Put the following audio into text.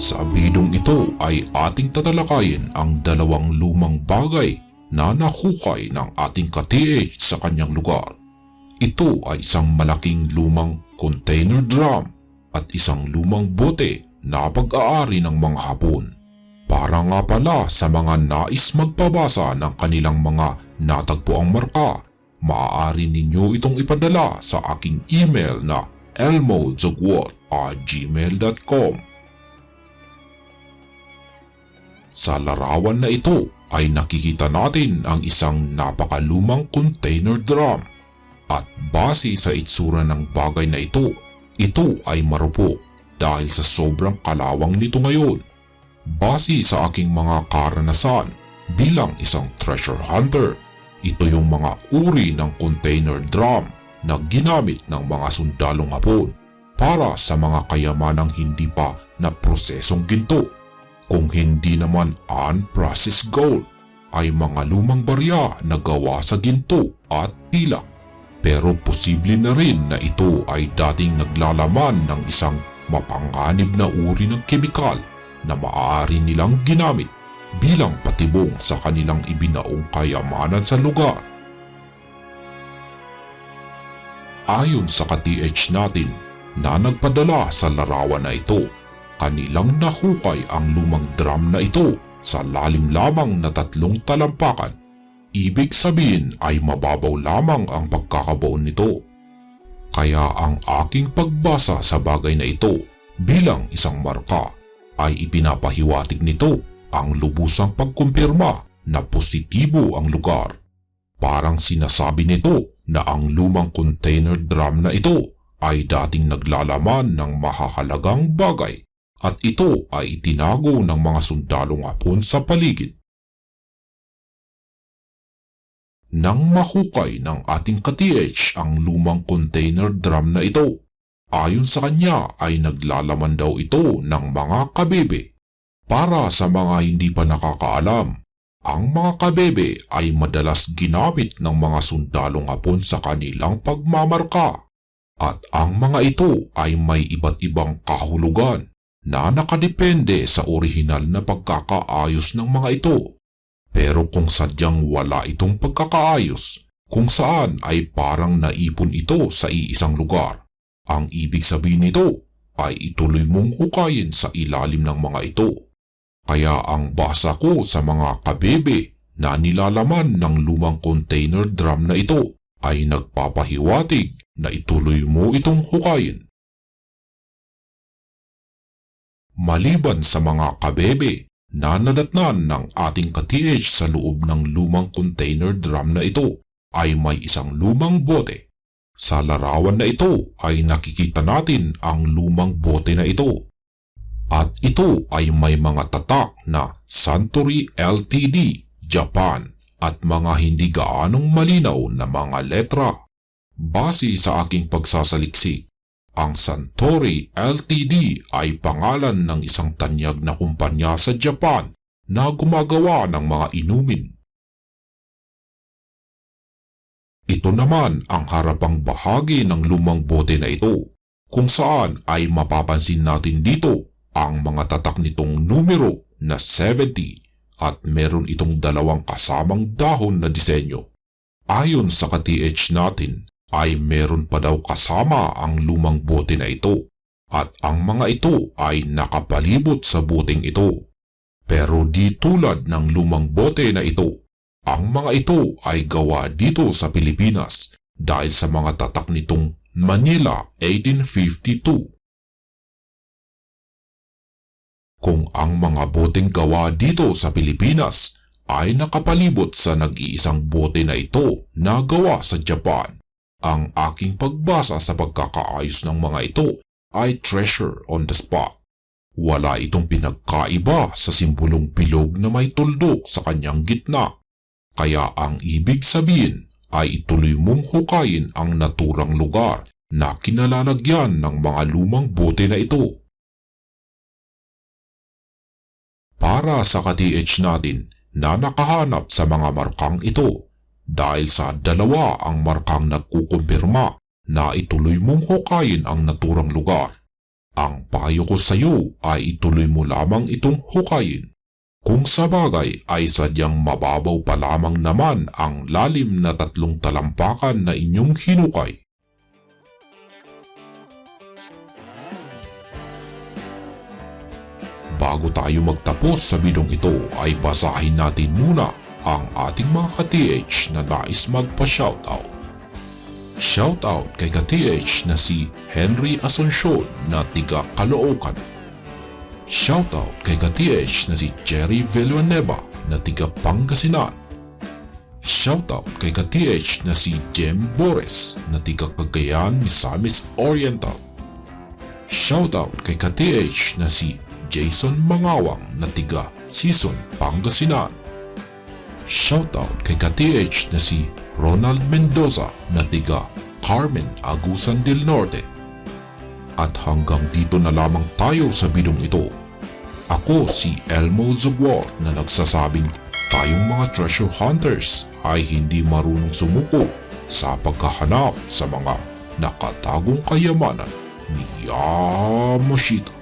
Sa bidong ito ay ating tatalakayin ang dalawang lumang bagay na nahukay ng ating ka-TH sa kanyang lugar. Ito ay isang malaking lumang container drum at isang lumang bote na pag-aari ng mga Hapon. Para nga pala sa mga nais magpabasa ng kanilang mga natagpuang marka, maaari ninyo itong ipadala sa aking email na elmozugwot at gmail.com. Sa larawan na ito ay nakikita natin ang isang napakalumang container drum. At base sa itsura ng bagay na ito, ito ay marupok dahil sa sobrang kalawang nito ngayon. Base sa aking mga karanasan bilang isang treasure hunter, ito yung mga uri ng container drum na ginamit ng mga sundalong hapon para sa mga kayamanang hindi pa na prosesong ginto. Kung hindi naman unprocessed gold, ay mga lumang barya na gawa sa ginto at pilak. Pero posible na rin na ito ay dating naglalaman ng isang mapanganib na uri ng kemikal na maaari nilang ginamit bilang patibong sa kanilang ibinaong kayamanan sa lugar. Ayon sa ka-TH natin na nagpadala sa larawan na ito, kanilang nahukay ang lumang drum na ito sa lalim lamang na tatlong talampakan. Ibig sabihin ay mababaw lamang ang pagkakabuon nito. Kaya ang aking pagbasa sa bagay na ito bilang isang marka ay ipinapahiwatig nito ang lubusang pagkumpirma na positibo ang lugar. Parang sinasabi nito na ang lumang container drum na ito ay dating naglalaman ng mahahalagang bagay at ito ay itinago ng mga sundalong hapon sa paligid. Nang mahukay ng ating ka-TH ang lumang container drum na ito, ayon sa kanya ay naglalaman daw ito ng mga kabebe. Para sa mga hindi pa nakakaalam, ang mga kabebe ay madalas ginamit ng mga sundalong hapon sa kanilang pagmamarka. At ang mga ito ay may iba't ibang kahulugan na nakadepende sa orihinal na pagkakaayos ng mga ito. Pero kung sadyang wala itong pagkakaayos, kung saan ay parang naipon ito sa iisang lugar, ang ibig sabihin nito ay ituloy mong hukayin sa ilalim ng mga ito. Kaya ang basa ko sa mga kabebe na nilalaman ng lumang container drum na ito ay nagpapahiwatig na ituloy mo itong hukayin. Maliban sa mga kabebe na nadatnan ng ating ka-TH sa loob ng lumang container drum na ito ay may isang lumang bote. Sa larawan na ito ay nakikita natin ang lumang bote na ito. At ito ay may mga tatak na Suntory Ltd, Japan at mga hindi gaanong malinaw na mga letra. Base sa aking pagsasaliksik, ang Suntory Ltd ay pangalan ng isang tanyag na kumpanya sa Japan na gumagawa ng mga inumin. Ito naman ang harapang bahagi ng lumang bote na ito, kung saan ay mapapansin natin dito ang mga tatak nitong numero na 70 at meron itong dalawang kasamang dahon na disenyo. Ayon sa ka-TH natin, ay meron pa daw kasama ang lumang bote na ito at ang mga ito ay nakapalibot sa boteng ito. Pero di tulad ng lumang bote na ito, ang mga ito ay gawa dito sa Pilipinas dahil sa mga tatak nitong Manila 1852. Kung ang mga boteng gawa dito sa Pilipinas ay nakapalibot sa nag-iisang bote na ito na gawa sa Japan, ang aking pagbasa sa pagkakaayos ng mga ito ay treasure on the spot. Wala itong pinagkaiba sa simbolong bilog na may tuldok sa kanyang gitna. Kaya ang ibig sabihin ay ituloy mong hukayin ang naturang lugar na kinalalagyan ng mga lumang bote na ito. Para sa ka-TH natin na nakahanap sa mga markang ito, dahil sa dalawa ang markang nagkukumpirma na ituloy mong hukayin ang naturang lugar. Ang payo ko sa iyo ay ituloy mo lamang itong hukayin. Kung sa bagay ay sadyang mababaw pa lamang naman ang lalim na tatlong talampakan na inyong hinukay. Bago tayo magtapos sa bidong ito ay basahin natin muna ang ating mga ka-TH na nais magpa-shoutout. Shoutout kay ka-TH na si Henry Asuncion na tiga Caloocan. Shoutout kay ka-TH na si Jerry Villanueva na tiga Pangasinan. Shoutout kay ka-TH na si Jem Bores na tiga Cagayan, Misamis Oriental. Shoutout kay ka-TH na si Jason Mangawang na tiga Sison, Pangasinan. Shoutout kay ka-TH na si Ronald Mendoza na tiga Carmen, Agusan del Norte. At hanggang dito na lamang tayo sa bidong ito. Ako si Elmo Zugwar na nagsasabing tayong mga treasure hunters ay hindi marunong sumuko sa pagkahanap sa mga nakatagong kayamanan ni Yamashita.